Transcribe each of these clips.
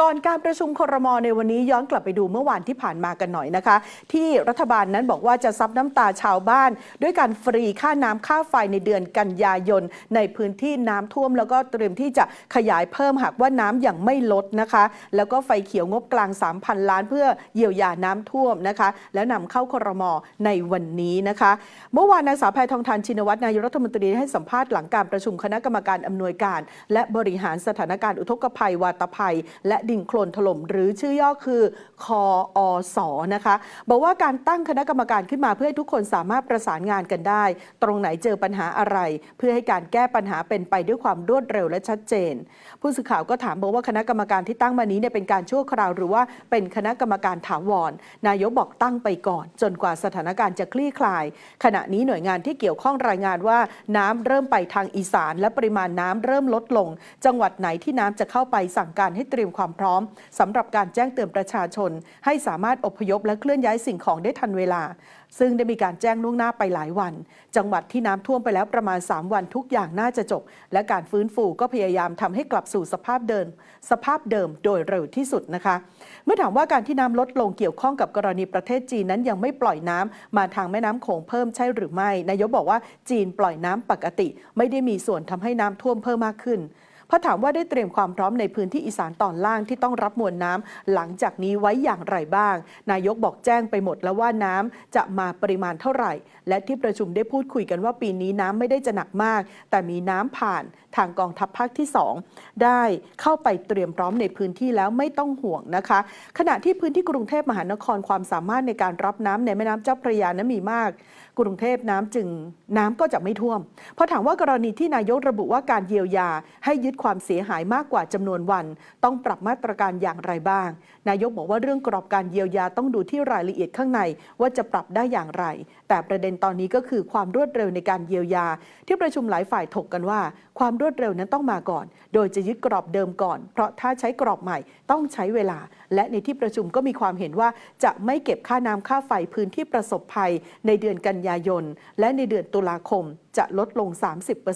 ก่อนการประชุมครมในวันนี้ย้อนกลับไปดูเมื่อวานที่ผ่านมากันหน่อยนะคะ ที่รัฐบาลนั้นบอกว่าจะซับน้ำตาชาวบ้าน ด้วยการฟรีค่าน้ำค่าไฟในเดือนกันยายน ในพื้นที่น้ำท่วม แล้วก็เตรียมที่จะขยายเพิ่มหากว่าน้ำอย่างไม่ลดนะคะ แล้วก็ไฟเขียวงบกลาง 3,000 ล้านเพื่อเยียวยาน้ำท่วมนะคะ แล้วนำเข้าครมในวันนี้นะคะ เมื่อวานนางสาวแพทองทานชินวัตรนายกรัฐมนตรีให้สัมภาษณ์หลังการประชุมคณะกรรมการอำนวยการ และบริหารสถานการณ์อุทกภัยวาตภัย และดินโคลนถล่ม หรือชื่อย่อคือคออสนะคะบอกว่าการตั้งคณะกรรมการขึ้นมาเพื่อให้ทุกคนสามารถประสานงานกันได้ ตรงไหนเจอปัญหาอะไร เพื่อให้การแก้ปัญหาเป็นไปด้วยความรวดเร็วและชัดเจน ผู้สื่อข่าวก็ถามบอกว่าคณะกรรมการที่ตั้งมานี้เนี่ยเป็นการชั่วคราวหรือว่าเป็นคณะกรรมการถาวร นายกบอกตั้งไปก่อน จนกว่าสถานการณ์จะคลี่คลาย ขณะนี้หน่วยงานที่เกี่ยวข้องรายงานว่าน้ำเริ่มไปทางอีสาน และปริมาณน้ำเริ่มลดลง จังหวัดไหนที่น้ำจะเข้าไปสั่งการให้เตรียมความพร้อมสำหรับการแจ้งเตือนประชาชน ให้สามารถอพยพและเคลื่อนย้ายสิ่งของได้ทันเวลา ซึ่งได้มีการแจ้งล่วงหน้าไปหลายวัน จังหวัดที่น้ำท่วมไปแล้วประมาณ 3 วันทุกอย่างน่าจะจบ และการฟื้นฟูก็พยายามทำให้กลับสู่สภาพเดิม สภาพเดิมโดยเร็วที่สุดนะคะ เมื่อถามว่าการที่น้ำลดลงเกี่ยวข้องกับกรณีประเทศจีนนั้นยังไม่ปล่อยน้ำมาทางแม่น้ำโขงเพิ่มใช่หรือไม่นายกบอกว่าจีนปล่อยน้ำปกติ ไม่ได้มีส่วนทำให้น้ำท่วมเพิ่มมากขึ้น เพราะถามว่าได้เตรียมความพร้อมในพื้นที่อีสานตอนล่างที่ต้องรับมวลน้ำหลังจากนี้ไว้อย่างไรบ้าง นายกบอกแจ้งไปหมดแล้วว่าน้ำจะมาปริมาณเท่าไหร่ และที่ประชุมได้พูดคุยกันว่าปีนี้น้ำไม่ได้จะหนักมาก แต่มีน้ำผ่านทางกองทัพภาคที่ 2 ได้เข้าไปเตรียมพร้อมในพื้นที่แล้วไม่ต้องห่วงนะคะ ขณะที่พื้นที่กรุงเทพมหานครความสามารถในการรับน้ำในแม่น้ำเจ้าพระยานั้นมีมาก กรุงเทพน้ำจึงน้ำก็จะไม่ท่วม เพราะถามว่ากรณีที่นายกระบุว่าการเยียวยาให้ยึดความเสียหายมากกว่าจำนวนวัน ต้องปรับมาตรการอย่างไรบ้าง นายกบอกว่าเรื่องกรอบการเยียวยาต้องดูที่รายละเอียดข้างในว่าจะปรับได้อย่างไร แต่ประเด็นตอนนี้ก็คือความรวดเร็วในการเยียวยา ที่ประชุมหลายฝ่ายถกกันว่า ความรวดเร็วนั้นต้องมาก่อน โดยจะยึดกรอบเดิมก่อน เพราะถ้าใช้กรอบใหม่ต้องใช้เวลา และในที่ประชุมก็มีความเห็นว่าจะไม่เก็บค่าน้ำค่าไฟพื้นที่ประสบภัยในเดือนกันยายน และในเดือนตุลาคมจะลดลง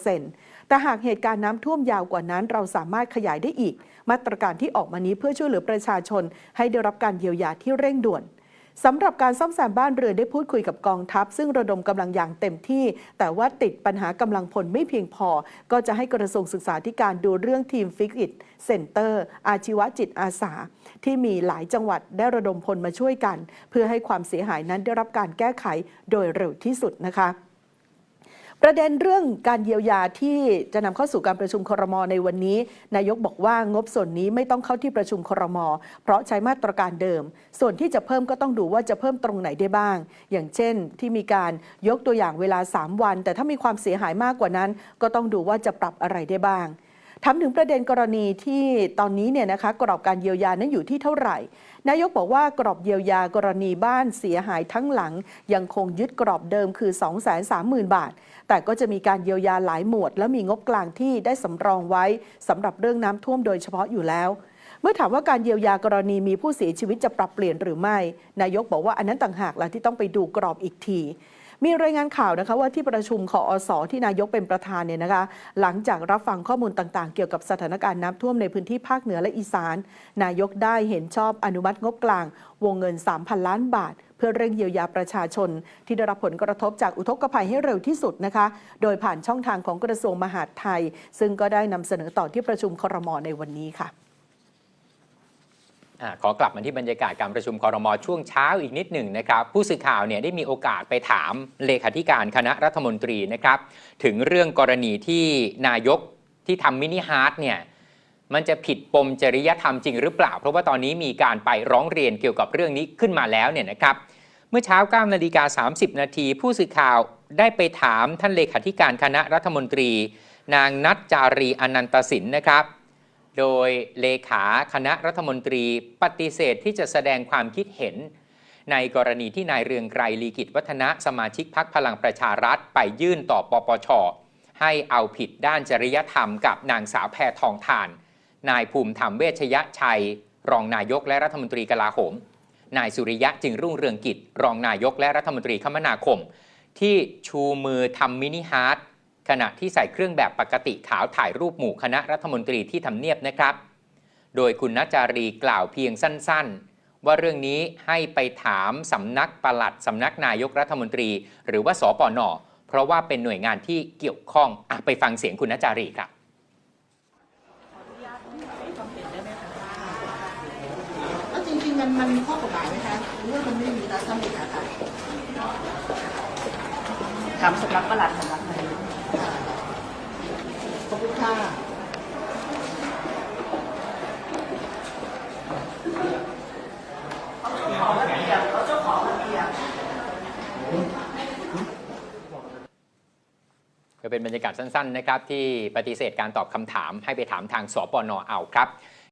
30%แต่หากเหตุการณ์น้ำท่วมยาวกว่านั้น เราสามารถขยายได้อีก มาตรการที่ออกมานี้เพื่อช่วยเหลือประชาชน ให้ได้รับการเยียวยาที่เร่งด่วน สำหรับการซ่อมแซมบ้านเรือได้พูดคุยกับกองทัพ ซึ่งระดมกำลังอย่างเต็มที่ แต่ว่าติดปัญหากำลังพลไม่เพียงพอ ก็จะให้กระทรวงศึกษาธิการดูเรื่องทีมฟิกอิตเซ็นเตอร์อาชีวจิตอาสา ที่มีหลายจังหวัดได้ระดมพลมาช่วยกัน เพื่อให้ความเสียหายนั้นได้รับการแก้ไขโดยเร็วที่สุดนะคะ ประเด็นเรื่องการเยียวยาที่จะนำเข้าสู่การประชุมครมในวันนี้ นายกบอกว่างบส่วนนี้ไม่ต้องเข้าที่ประชุมครม เพราะใช้มาตรการเดิม ส่วนที่จะเพิ่มก็ต้องดูว่าจะเพิ่มตรงไหนได้บ้าง อย่างเช่น ที่มีการยกตัวอย่างเวลา 3 วัน แต่ถ้ามีความเสียหายมากกว่านั้น ก็ต้องดูว่าจะปรับอะไรได้บ้าง ถามถึงประเด็นกรณีที่ตอนนี้เนี่ยนะคะกรอบการเยียวยานั้นอยู่ที่เท่าไหร่ นายกบอกว่ากรอบเยียวยากรณีบ้านเสียหายทั้งหลัง ยังคงยึดกรอบเดิมคือ 230,000 บาท แต่ก็จะมีการเยียวยาหลายหมวด และมีงบกลางที่ได้สำรองไว้สำหรับเรื่องน้ำท่วมโดยเฉพาะอยู่แล้วเมื่อถามว่าการเยียวยากรณีมีผู้เสียชีวิตจะปรับเปลี่ยนหรือไม่ นายกบอกว่าอันนั้นต่างหากแหละที่ต้องไปดูกรอบอีกที มีรายงานข่าวนะคะว่าที่ประชุมคออสที่นายกเป็นประธานเนี่ยนะคะ หลังจากรับฟังข้อมูลต่างๆ เกี่ยวกับสถานการณ์น้ำท่วมในพื้นที่ภาคเหนือและอีสาน นายกได้เห็นชอบอนุมัติงบกลาง วงเงิน 3,000 ล้านบาท เพื่อเร่งเยียวยาประชาชน ที่ได้รับผลกระทบจากอุทกภัยให้เร็วที่สุดนะคะ โดยผ่านช่องทางของกระทรวงมหาดไทย ซึ่งก็ได้นำเสนอต่อที่ประชุมครมในวันนี้ค่ะ อขอกลับมาที่บรรยากาศการประชุมคอรมอช่วงเช้าอีกนิดหนึ่งนะครับ ผู้สื่อข่าวเนี่ยได้มีโอกาสไปถามเลขาธิการคณะรัฐมนตรีนะครับ ถึงเรื่องกรณีที่นายกที่ทำมินิฮาร์ดเนี่ยมันจะผิดปมจริยธรรมจริงหรือเปล่า เพราะว่าตอนนี้มีการไปร้องเรียนเกี่ยวกับเรื่องนี้ขึ้นมาแล้วเนี่ยนะครับ เมื่อเช้า9นาฬิกา30 นาที ผู้สื่อข่าวได้ไปถามท่านเลขาธิการคณะรัฐมนตรี นางนัทจารีอนันตสินนะครับ โดยเลขาคณะรัฐมนตรีปฏิเสธที่จะแสดงความคิดเห็น ในกรณีที่นายเรืองไกรลีกิจวัฒนะสมาชิกพักพลังประชารัฐไปยื่นต่อปปช ให้เอาผิดด้านจริยธรรมกับนางสาวแพทองทาน นายภูมิธรรมเวชยชัย รองนายกและรัฐมนตรีกลาโหม นายสุริยะจึงรุ่งเรืองกิจ รองนายกและรัฐมนตรีคมนาคม ที่ชูมือทำมินิฮาร์ด ขณะที่ใส่เครื่องแบบปกติขาวถ่ายรูปหมู่คณะรัฐมนตรีที่ทำเนียบนะครับ โดยคุณนัจจารีกล่าวเพียงสั้นๆ ว่าเรื่องนี้ให้ไปถามสำนักปลัดสำนักนายกรัฐมนตรี หรือว่าสปนเพราะว่าเป็นหน่วยงานที่เกี่ยวข้องอะไปฟังเสียงคุณนัจจารีครับแล้วจริงๆมันมันมีข้อกฎหมายไหมคะหรือว่ามันไม่มีแล้วถ้ามีอะค่ะถามสำนักประหลัดสำนักนายกขอบ ค่ะของระเบียบเขาเจ้าของระเบียบก็เป็นบรรยากาศสั้นๆนะครับที่ปฏิเสธการตอบคำถามให้ไปถามทางสปนเอาครับ